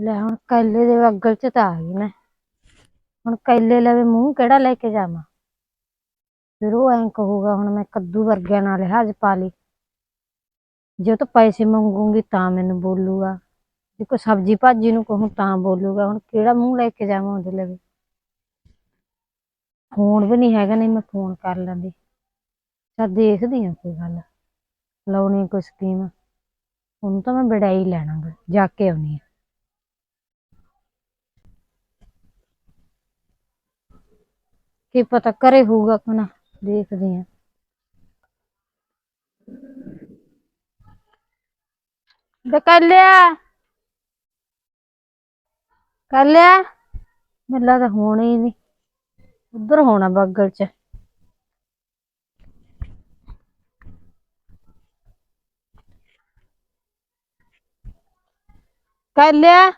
ਲੈ ਹੁਣ ਕੈਲੇ ਦੇ ਅੱਗਲ ਚ ਤਾਂ ਆ ਗਈ ਮੈਂ। ਹੁਣ ਕੈਲੇ ਲਵੇ ਮੂੰਹ ਕਿਹੜਾ ਲੈ ਕੇ ਜਾਵਾਂ? ਫਿਰ ਉਹ ਐਂ ਕਹੂਗਾ ਹੁਣ ਮੈਂ ਕੱਦੂ ਵਰਗਿਆਂ ਨਾਲ ਲਿਹਾਜ਼ ਪਾ ਲਈ। ਜੇ ਉਹ ਪੈਸੇ ਮੰਗੂਗੀ ਤਾਂ ਮੈਨੂੰ ਬੋਲੂਗਾ। ਜੇ ਕੋਈ ਸਬਜ਼ੀ ਭਾਜੀ ਨੂੰ ਕਹੂੰ ਤਾਂ ਬੋਲੂਗਾ। ਹੁਣ ਕਿਹੜਾ ਮੂੰਹ ਲੈ ਕੇ ਜਾਵਾਂ ਉਹਦੇ ਲਵੇ ਫੋਨ ਵੀ ਨਹੀਂ ਹੈਗਾ ਨਹੀਂ ਮੈਂ ਫੋਨ ਕਰ ਲੈਂਦੀ। ਚੱਲ ਦੇਖਦੀ ਆ ਕੋਈ ਗੱਲ। ਲਾਉਣੀ ਕੋਈ ਸਕੀਮ। ਉਹਨੂੰ ਤਾਂ ਮੈਂ ਬੜਾਈ ਲੈਣਾ ਗਾ, ਜਾ ਕੇ ਆਉਣੀ ਆ। ਕੀ ਪਤਾ ਕਰੇ ਹੋਊਗਾ ਕਿ ਨਾ, ਦੇਖਦੀ ਆ ਦੇ ਕਰ ਲਿਆ ਕਰ ਲਿਆ ਮੈਨੂੰ ਲੱਗਦਾ ਹੋਣਾ ਹੀ ਨਹੀਂ। ਉਧਰ ਹੋਣਾ ਬੱਗਲ ਚ। ਕਰ ਲਿਆ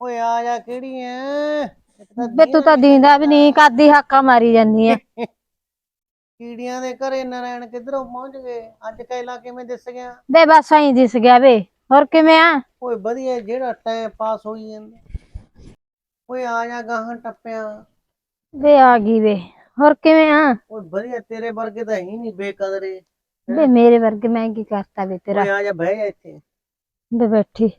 ਓਏ ਆ ਜਾ ਕਿਹੜੀ ਐ? ਇੱਕ ਤਾਂ ਬੇ ਤੂੰ ਤਾਂ ਦੀਂਦਾ ਵੀ ਨਹੀਂ ਕਾਦੀ ਹਾਕਾ ਮਾਰੀ ਜਾਂਦੀ ਐ। ਕੀੜੀਆਂ ਦੇ ਘਰੇ ਨਰੈਣ ਕਿੱਧਰੋਂ ਪਹੁੰਚ ਗਏ? ਅੱਜ ਕੈਲਾ ਕਿਵੇਂ ਦਿਸ ਗਿਆ? ਬੇ ਬਸ ਆਈ ਦਿਸ ਗਿਆ ਵੇ। ਹੋਰ ਕਿਵੇਂ ਆ? ਓਏ ਵਧੀਆ ਜਿਹੜਾ ਟਾਈਮ ਪਾਸ ਹੋਈ ਜਾਂਦਾ। ਓਏ ਆ ਜਾ ਗਾਹਾਂ ਟੱਪਿਆ। ਵੇ ਆ ਗਈ ਵੇ। ਹੋਰ ਕਿਵੇਂ ਆ? ਓਏ ਵਧੀਆ ਤੇਰੇ ਵਰਗੇ ਤਾਂ ਹੀ ਨਹੀਂ ਬੇਕਦਰੇ। ਵੇ ਮੇਰੇ ਵਰਗੇ ਮੈਂ ਕੀ ਕਰਤਾ ਵੇ ਤੇਰਾ। ਓਏ ਆ ਜਾ ਬਹਿ ਜਾ ਇੱਥੇ। ਵੇ ਬੈਠੀ।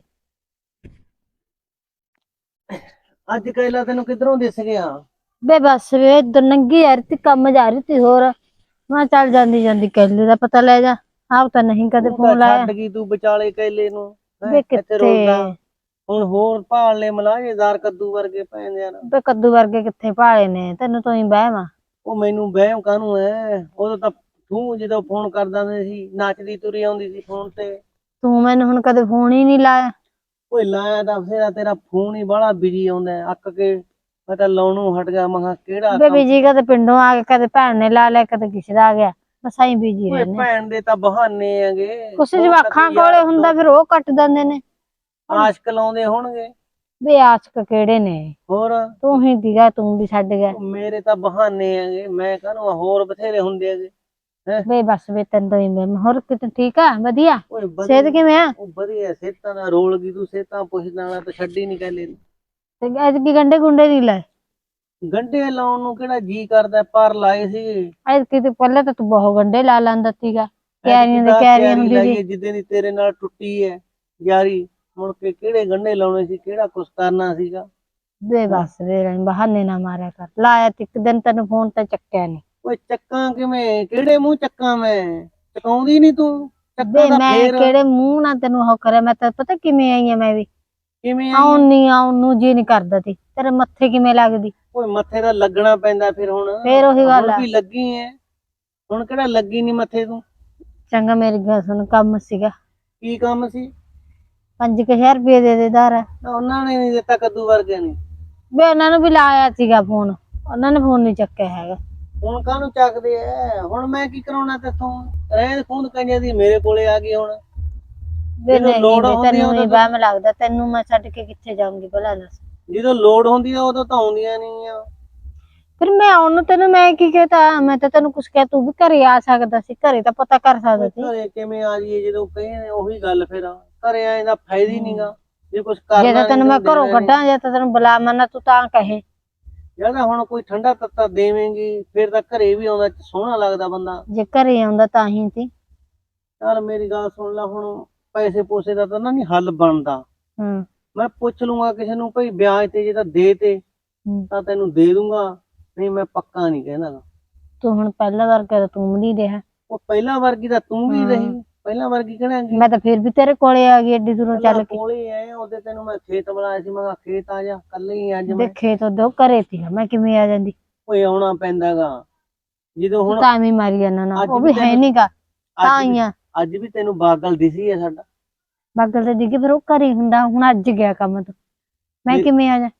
ਅੱਜ ਕੈਲਾ ਤੈਨੂੰ ਕਿੱਧਰੋਂ ਦਿਸ ਗਿਆ ਵੇ ਬਸ ਵੇ ਇਧਰ ਨੰਗੀ ਯਾਰ ਤੇ ਕੰਮ ਜਾ ਰਹੀ ਤੀ ਹੋਰ। ਮੈਂ ਚੱਲ ਜਾਂਦੀ ਜਾਂਦੀ ਕਹਿਲੇ ਦਾ ਪਤਾ ਲੈ ਜਾ। ਆਪ ਤਾਂ ਨਹੀਂ ਕਦੇ ਫੋਨ ਲਾਇਆ। ਛੱਡ ਗਈ ਤੂੰ ਵਿਚਾਲੇ ਕੈਲੇ ਨੂੰ। ਇੱਥੇ ਕਿੱਥੇ। ਹੁਣ ਹੋਰ ਭਾਲ ਲੈ ਮਲਾਜੇਦਾਰ ਕੱਦੂ ਵਰਗੇ ਪੈਂਦੇ ਆ ਵੇ ਕੱਦੂ ਵਰਗੇ ਕਿੱਥੇ ਭਾਲੇ ਨੇ? ਤੈਨੂੰ ਤੋਂ ਹੀ ਬਹਿਵਾ ਉਹ ਮੈਨੂੰ ਵਹਿਮ ਕਾਹਨੂੰ ਐ? ਉਦੋਂ ਤਾਂ ਤੂੰ ਜਦੋਂ ਫੋਨ ਕਰਦਾ ਸੀ ਨੱਚਦੀ ਤੁਰੀ ਆਉਂਦੀ ਸੀ ਫੋਨ ਤੇ। ਤੂੰ ਮੈਨੂੰ ਹੁਣ ਕਦੇ ਫੋਨ ਹੀ ਨਹੀਂ ਲਾਇਆ। ਓਏ ਲਾਇਆ ਤਾਂ ਫੇਰਾ ਤੇਰਾ ਫੋਨ ਹੀ ਬੜਾ ਬਿਜ਼ੀ ਆਉਂਦਾ ਹੈ, ਅੱਕ ਕੇ ਮੈਂ ਤਾਂ ਲਾਉਣੋਂ ਹਟ ਗਿਆ ਮੈਂ ਕਿਹਾ ਕਿਹੜਾ ਕੰਮ- ਬੀਜੀ ਕਦੇ ਪਿੰਡੋਂ ਆ ਕੇ ਕਦੇ ਭੈਣ ਨੇ ਲਾ ਲਿਆ ਕਦੇ ਕਿਸੇ ਦਾ ਆ ਗਿਆ ਬਸ ਆਈ ਬੀਜੀ ਓਏ ਰਹਿੰਦੇ ਭੈਣ ਦੇ ਤਾਂ ਬਹਾਨੇ ਹੈਗੇ। ਕੁਛ ਹੋਰ ਜਵਾਖਾਂ ਕਦੀ ਯਾਰ ਕੋਲੇ ਹੁੰਦਾ ਫਿਰ ਉਹ ਕੱਟ ਦਿੰਦੇ ਨੇ। ਆਸ਼ਕ ਲਾਉਂਦੇ ਹੋਣਗੇ। ਵੇ ਆਸ਼ਕ ਕਿਹੜੇ ਨੇ? ਹੋਰ? ਤੂੰ ਹੀ ਦੀਗਾ ਤੂੰ ਵੀ ਛੱਡ ਗਿਆ। ਉਹ ਮੇਰੇ ਤਾਂ ਬਹਾਨੇ ਹੈਗੇ ਮੈਂ ਕਹਿੰਦਾ ਹੋਰ ਬਥੇਰੇ ਹੁੰਦੇ ਹੈਗੇ। ਵੇ ਬਸ ਵੇ ਤੈਨੂੰ ਹੀ ਮੈਂ ਹੋਰ ਕਿਤੇ ਠੀਕ ਆ? ਵਧੀਆ? ਓਏ ਸਿਹਤ ਕਿਵੇਂ ਆ? ਉਹ ਵਧੀਆ ਸੇਤਾਂ ਦਾ ਰੋਲ ਗਈ ਤੂੰ ਸੇਤਾਂ ਪੁੱਛਦਾ ਵਾਲਾ ਤਾਂ ਛੱਡੀ ਨਹੀਂ ਕਹਿੰਦੇ ਤੇ। ਅੱਜ ਕੀ ਗੰਡੇ ਗੁੰਡੇ ਨਹੀਂ ਲਾਏ? ਗੰਡੇ ਲਾਉਣ ਨੂੰ ਕਿਹੜਾ ਜੀ ਕਰਦਾ ਪਰ ਲਾਏ ਸੀ। ਅੱਜ ਕਿਤੇ ਪਹਿਲਾਂ ਤਾਂ ਤੂੰ ਬਹੁਤ ਗੰਡੇ ਲਾ ਲੈਂਦਾ ਸੀਗਾ। ਕਿਆਰੀਆਂ ਦੇ ਕਿਆਰੀ ਹੁੰਦੀ ਸੀ। ਜਿੱਦਾਂ ਦੀ ਤੇਰੇ ਨਾਲ ਟੁੱਟੀ ਹੈ। ਯਾਰੀ ਮੁੜ ਕੇ ਕਿਹੜੇ ਗੰਢੇ ਲਾਉਣੇ ਸੀ? ਕਿਹੜਾ ਕੁਛ ਕਰਨਾ ਸੀਗਾ? ਵੇ ਬਸ ਰਹਿਣ ਬਹਾਨੇ ਨਾ ਮਾਰਿਆ ਕਰ। ਲਾਇਆ ਤੇ ਇੱਕ ਦਿਨ ਤੈਨੂੰ ਫੋਨ ਤੇ ਚੱਕਿਆ ਨਹੀਂ ਓਏ ਚੱਕਾਂ ਕਿਵੇਂ? ਕਿਹੜੇ ਮੂੰਹ ਚੱਕਾਂ ਮੈਂ? ਚਕਾਉਂਦੀ ਨਹੀਂ ਤੂੰ? ਵੇ ਚੱਕਾਂ ਦਾ ਮੈਂ ਫੇਰ। ਕਿਹੜੇ ਮੂੰਹ ਨਾਲ ਤੈਨੂੰ ਉਹ ਕਰਿਆ ਮੈਂ ਤਾਂ ਪਤਾ ਕਿਵੇਂ ਆਈ ਆ ਮੈਂ ਵੀ। ਕਿਵੇਂ ਆਉਣ ਨਹੀਂ ਆਉਣ ਨੂੰ ਜੀ ਨਹੀਂ ਕਰਦਾ ਤੀ ਤੇਰੇ ਮੱਥੇ ਕਿਵੇਂ ਲੱਗਦੀ? ਓਏ ਮੱਥੇ ਦਾ ਲੱਗਣਾ ਪੈਂਦਾ ਫਿਰ ਹੁਣ। ਫੇਰ ਉਹੀ ਗੱਲ ਹੁਣ ਆ। ਵੀ ਲੱਗੀ ਐ? ਹੁਣ ਕਿਹੜਾ ਲੱਗੀ ਨਹੀਂ ਮੱਥੇ ਤੂੰ? ਚੰਗਾ ਮੇਰੀ ਗੱਲ ਸੁਣ ਕੰਮ ਸੀਗਾ। ਕੀ ਕੰਮ ਸੀ? 5000 ਰੁਪਏ ਦੇ ਦੇ ਦਾਰ ਨਾ ਉਹਨਾਂ ਨੇ ਨਹੀਂ ਦਿੱਤਾ ਕੱਦੂ ਵਰਗੇ ਨੇ। ਵੇ ਉਹਨਾਂ ਨੂੰ ਵੀ ਲਾਇਆ ਸੀਗਾ ਫੋਨ। ਉਹਨਾਂ ਨੇ ਫੋਨ ਨਹੀਂ ਚੱਕਿਆ ਹੈਗਾ। ਹੁਣ ਕਾਹਨੂੰ ਚੱਕਦੇ ਐ? ਹੁਣ ਮੈਂ ਕੀ ਕਰਾਉਣਾ ਤੇਥੋਂ? ਰਹਿਣ ਖੂਨ ਕੰਜੇ ਦੀ ਮੇਰੇ ਕੋਲੇ ਆ ਗਈ ਹੁਣ। ਵੇ ਜਦੋਂ ਨਹੀਂ ਲੋੜ ਵੇ ਹੁੰਦੀ ਆ ਤੈਨੂੰ ਉਦੋਂ ਨਹੀਂ ਵਹਿਮ ਲੱਗਦਾ ਤੈਨੂੰ ਮੈਂ ਛੱਡ ਕੇ ਕਿੱਥੇ ਜਾਊਂਗੀ ਭਲਾ ਦੱਸ। ਜਦੋਂ ਲੋੜ ਹੁੰਦੀ ਆ ਉਦੋਂ ਤਾਂ ਆਉਂਦੀਆਂ ਨਹੀਂ ਆ। ਫਿਰ ਮੈਂ ਆਉਣ ਨੂੰ ਤੈਨੂੰ ਮੈਂ ਕੀ ਕਹਤਾ? ਮੈਂ ਤਾਂ ਤੈਨੂੰ ਕੁਛ ਕਿਹਾ ਤੂੰ ਵੀ ਘਰੇ ਆ ਸਕਦਾ ਸੀ ਘਰੇ ਤਾਂ ਪਤਾ ਕਰ ਸਕਦਾ ਸੀ। ਘਰੇ ਕਿਵੇਂ ਆ ਜਾਈਏ ਜਦੋਂ ਕਹੇ ਉਹੀ ਗੱਲ ਫਿਰ ਘਰੇ ਆਏ ਦਾ ਫਾਇਦਾ ਹੀ ਨਹੀਂਗਾ ਜੇ ਕੁਝ ਜੇ ਕਰਨਾ ਤਾਂ ਤੈਨੂੰ ਮੈਂ ਘਰੋਂ ਕੱਢਾਂ ਜਾਂ ਤਾਂ ਤੈਨੂੰ ਬੁਲਾਵਾਂ ਨਾ ਤੂੰ ਤਾਂ ਕਹੇ। ਜਿਹੜਾ ਹੁਣ ਕੋਈ ਠੰਡਾ ਤੱਤਾ ਦੇਵੇਂਗੀ ਫਿਰ ਤਾਂ ਘਰੇ ਵੀ ਆਉਂਦਾ ਸੋਹਣਾ ਲੱਗਦਾ ਬੰਦਾ ਜੇ ਘਰੇ ਆਉਂਦਾ ਤਾਂ ਹੀ ਸੀ ਚੱਲ ਮੇਰੀ ਗੱਲ ਸੁਣ ਲੈ ਹੁਣ ਪੈਸੇ ਪੂਸੇ ਦਾ ਤਾਂ ਨਾ ਨਹੀਂ ਹੱਲ ਬਣਦਾ ਹੂੰ ਮੈਂ ਪੁੱਛ ਲੂੰਗਾ ਕਿਸੇ ਨੂੰ ਭਈ ਵਿਆਜ ਤੇ ਜੇ ਤਾਂ ਦੇ ਤੇ ਹੂੰ। ਤਾਂ ਤੈਨੂੰ ਦੇ ਦੂੰਗਾ ਨਹੀਂ ਮੈਂ ਪੱਕਾ ਨਹੀਂ ਕਹਿੰਦਾ ਗਾ। ਤੂੰ ਹੁਣ ਪਹਿਲਾ ਵਾਰ ਕਰ ਤੂੰ ਵੀ ਨਹੀਂ ਰਿਹਾ ਉਹ ਪਹਿਲਾਂ ਵਰਗੀ ਤਾਂ ਤੂੰ ਵੀ ਹਾਂ। ਰਹੀ ਪਹਿਲਾਂ ਵਰਗੀ ਕਹਿਣਾਂਗੀ ਮੈਂ ਤਾਂ ਫਿਰ ਵੀ ਤੇਰੇ ਕੋਲੇ ਆ ਗਈ ਏਡੀ ਦੂਰੋਂ ਚੱਲ ਕੇ। ਕੋਲੇ ਆਏ ਉਹਦੇ ਤੈਨੂੰ ਮੈਂ ਖੇਤ ਬੁਲਾਇਆ ਸੀ ਮੈਂ ਕਿਹਾ ਖੇਤ ਆ ਜਾ ਕੱਲ ਹੀ ਅੱਜ ਮੈਂ। ਦੇਖੇ ਤਾਂ ਦੋ ਘਰੇ ਸੀ ਮੈਂ ਕਿਵੇਂ ਆ ਜਾਂਦੀ? ਓਏ ਆਉਣਾ ਪੈਂਦਾਗਾ। ਜਦੋਂ ਤੂੰ ਹੁਣ ਤਾਂ ਐਵੇਂ ਮਾਰੀ ਜਾਂਦਾ ਨਾ ਅੱਜ ਉਹ ਵੀ ਵੀ ਹੈ ਤੈਨੂੰ- ਨਹੀਂਗਾ ਤਾਂ ਅੱਜ ਹੀ ਵੀ- ਅੱਜ ਵੀ ਤੈਨੂੰ ਬਾਗਲ ਦਿਸੀ ਹੈ ਸਾਡਾ। ਬਾਗਲ ਤੇ ਡਿੱਗੇ ਫਿਰ ਉਹ ਘਰੇ ਹੁੰਦਾ ਹੁਣ ਅੱਜ ਗਿਆ ਕੰਮ ਤੋਂ। ਮੈਂ। ਕਿਵੇਂ ਆ ਜਾ?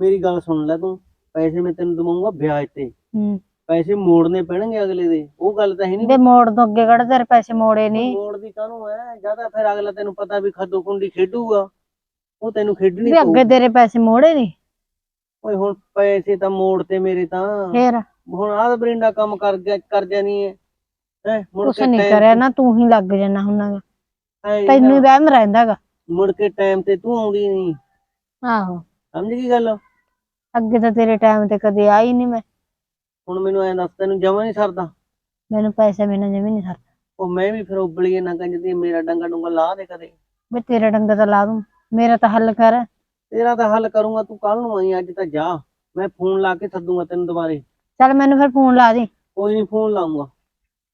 ਮੇਰੀ ਗੱਲ ਸੁਣ ਲੈ ਤੂੰ ਪੈਸੇ ਮੈਂ ਤੈਨੂੰ ਦਵਾਉਂਗਾ ਵਿਆਜ ਤੇ। ਹੂੰ। ਪੈਸੇ ਮੋੜਨੇ ਪੈਣਗੇ ਅਗਲੇ ਦੇ ਉਹ ਗੱਲ ਤਾਂ ਹੈ ਨਹੀਂ ਦੇ ਮੋੜ ਤੋਂ ਅੱਗੇ ਕਿਹੜਾ ਤੇਰੇ ਪੈਸੇ ਮੋੜੇ ਨਹੀਂ ਮੋੜ ਦੀ ਕਾਹਨੂੰ ਐ? ਜ਼ਿਆਦਾ ਫਿਰ ਅਗਲਾ ਤੈਨੂੰ ਪਤਾ ਵੀ ਖੱਦੋ ਕੁੰਡੀ ਖੇਡੂਗਾ ਉਹ ਤੈਨੂੰ ਖੇਡਣੀ ਵੀ ਅੱਗੇ ਤੇਰੇ ਪੈਸੇ ਮੋੜੇ ਨਹੀਂ ਓਏ ਹੁਣ ਪੈਸੇ ਤਾਂ ਮੋੜ ਤੇ ਮੇਰੇ ਤਾਂ। ਫੇਰ? ਹੁਣ ਆਹ ਬਰਿੰਡਾ ਕੰਮ ਕਰ ਗਿਆ ਕਰ ਜਾਣੀ ਹੈ ਹੈ ਮੁੜ ਕੁਛ ਕੇ ਨਹੀਂ time ਕਰਿਆ ਨਾ ਤੂੰ ਹੀ ਲੱਗ ਜਾਣਾ ਹੁੰਨਾ ਗਾ। ਐਂ ਤੈਨੂੰ ਹੀ ਵਹਿਮ ਰਹਿੰਦਾਗਾ ਮੁੜ ਕੇ ਟਾਈਮ ਤੇ ਤੂੰ ਆਉਂਦੀ ਨਹੀਂ ਆਹੋ। ਸਮਝ ਗਈ ਗੱਲ? ਅੱਗੇ ਤਾਂ ਤੇਰੇ ਟਾਈਮ ਤੇ ਕਦੇ ਆਈ ਨਹੀਂ ਮੈਂ। ਹੁਣ ਮੈਨੂੰ ਐਂ ਦੱਸ ਤੈਨੂੰ ਜਮਾ ਨਹੀਂ ਸਰਦਾ? ਮੈਨੂੰ ਪੈਸੇ ਬਿਨਾਂ ਜਮੀ ਨਹੀਂ ਸਰਦਾ। ਉਹ ਮੈਂ ਵੀ ਫਿਰ ਉਬਲੀਏ ਨਾ ਕੰਜਦੀ ਮੇਰਾ ਡੰਗਾ ਡੁੰਗਾ ਲਾ ਦੇ ਕਦੇ। ਮੈਂ ਤੇਰਾ ਡੰਗਾ ਤਾਂ ਲਾ ਦੂੰ ਮੇਰਾ ਤਾਂ ਹੱਲ ਕਰ। ਤੇਰਾ ਤਾਂ ਹੱਲ ਕਰੂੰਗਾ ਤੂੰ ਕੱਲ ਨੂੰ ਆਈ ਅੱਜ ਤਾਂ ਜਾ। ਮੈਂ ਫੋਨ ਲਾ ਕੇ ਸੱਦੂਗਾ ਤੈਨੂੰ ਦੁਬਾਰੇ। ਚੱਲ ਮੈਨੂੰ ਫਿਰ ਫੋਨ ਲਾ ਦੇ। ਕੋਈ ਨਹੀਂ ਫੋਨ ਲਾਉਂਗਾ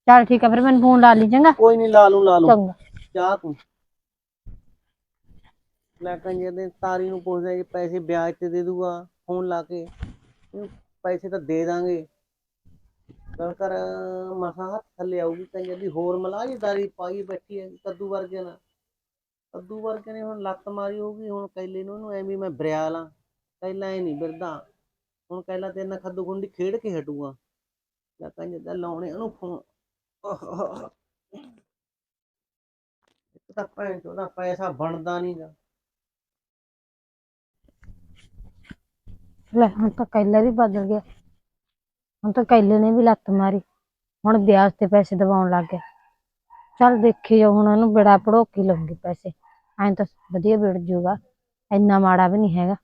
ਚੱਲ ਠੀਕ ਆ ਫਿਰ ਮੈਨੂੰ ਫੋਨ ਲਾ ਲਈ ਚੰਗਾ? ਕੋਈ ਨਹੀਂ ਲਾ ਲੂੰ ਲਾ ਲੂੰ ਚੰਗਾ। ਜਾ ਤੂੰ। ਲੈ ਕੰਜੇ ਦੇ ਤਾਰੀ ਨੂੰ ਪੁੱਛਦਾ ਜੇ ਪੈਸੇ ਵਿਆਜ ਤੇ ਦੇ ਦੂਗਾ ਫੋਨ ਲਾ ਕੇ। ਪੈਸੇ ਤਾਂ ਦੇ ਦਾਂਗੇ। ਗੱਲ ਕਰ ਮਸਾ ਹੱਥ ਥੱਲੇ ਆਊਗੀ ਕੰਜੇ ਦੀ ਹੋਰ ਮਲਾਜਦਾਰੀ ਪਾਈ ਬੈਠੀ ਹੈ ਕੱਦੂ ਵਰਗੇ ਨਾਲ। ਕੱਦੂ ਵਰਗੇ ਨੇ ਹੁਣ ਲੱਤ ਮਾਰੀ ਹੋਊਗੀ, ਹੁਣ ਕੈਲੇ ਨੂੰ ਉਹਨੂੰ ਐਵੇਂ ਮੈਂ ਬਰਿਆ ਲਾਂ ਕੈਲਾ ਐ ਨਹੀਂ ਬਿਰਦਾ। ਹੁਣ ਕੈਲਾ ਤੇਰੇ ਨਾਲ ਖੱਦੂ ਖੁੰਡੀ ਖੇਡ ਕੇ ਹਟੂਗਾ। ਲੈ ਕੰਜੇ ਦਾ ਲਾਉਣੇ ਉਹਨੂੰ ਫੋਨ। ਇੱਕ ਤਾਂ ਭੈਣ ਚੋਦਾ ਪੈਸਾ ਬਣਦਾ ਨਹੀਂਗਾ। ਲੈ ਹੁਣ ਤਾਂ ਕੈਲਾ ਵੀ ਬਦਲ ਗਿਆ ਹੁਣ ਤਾਂ ਕੈਲੇ ਨੇ ਵੀ ਲੱਤ ਮਾਰੀ। ਹੁਣ ਵਿਆਜ ਤੇ ਪੈਸੇ ਦਵਾਉਣ ਲੱਗ ਗਿਆ। ਚੱਲ ਦੇਖੀ ਜਾਓ ਹੁਣ ਉਹਨੂੰ ਬੜਾ ਪੜੋਕੀ ਲਊਂਗੀ ਪੈਸੇ। ਐਂ ਤਾਂ ਵਧੀਆ ਵਿੜ ਜੂਗਾ। ਇੰਨਾ ਮਾੜਾ ਵੀ ਨਹੀਂ ਹੈਗਾ।